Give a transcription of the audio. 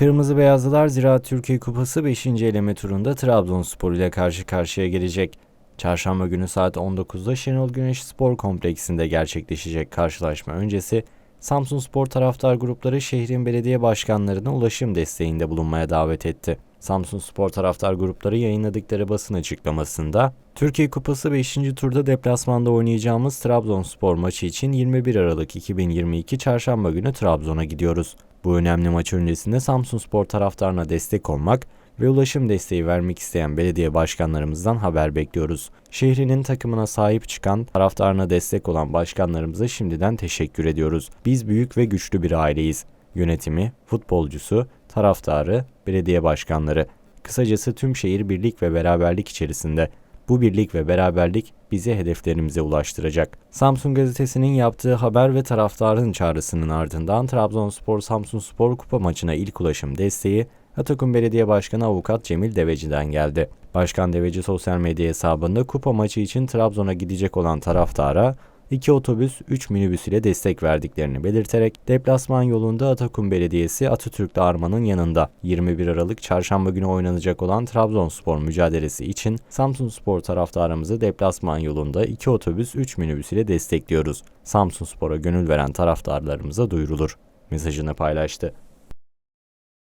Kırmızı Beyazlılar Ziraat Türkiye Kupası 5. eleme turunda Trabzonspor ile karşı karşıya gelecek. Çarşamba günü saat 19'da Şenol Güneş Spor Kompleksinde gerçekleşecek karşılaşma öncesi Samsun Spor taraftar grupları şehrin belediye başkanlarına ulaşım desteğinde bulunmaya davet etti. Samsun Spor taraftar grupları yayınladıkları basın açıklamasında Türkiye Kupası 5. turda deplasmanda oynayacağımız Trabzonspor maçı için 21 Aralık 2022 Çarşamba günü Trabzon'a gidiyoruz. Bu önemli maç öncesinde Samsun Spor taraftarına destek olmak ve ulaşım desteği vermek isteyen belediye başkanlarımızdan haber bekliyoruz. Şehrinin takımına sahip çıkan, taraftarına destek olan başkanlarımıza şimdiden teşekkür ediyoruz. Biz büyük ve güçlü bir aileyiz. Yönetimi, futbolcusu, taraftarı, belediye başkanları. Kısacası tüm şehir birlik ve beraberlik içerisinde. Bu birlik ve beraberlik bizi hedeflerimize ulaştıracak. Samsun gazetesinin yaptığı haber ve taraftarın çağrısının ardından Trabzonspor Samsun Spor Kupa maçına ilk ulaşım desteği Atakum Belediye Başkanı Avukat Cemil Deveci'den geldi. Başkan Deveci sosyal medya hesabında kupa maçı için Trabzon'a gidecek olan taraftara 2 otobüs, 3 minibüs ile destek verdiklerini belirterek deplasman yolunda Atakum Belediyesi Atatürk'te Arman'ın yanında 21 Aralık çarşamba günü oynanacak olan Trabzonspor mücadelesi için Samsun Spor taraftarımızı deplasman yolunda 2 otobüs, 3 minibüs ile destekliyoruz. Samsun Spor'a gönül veren taraftarlarımıza duyurulur mesajını paylaştı.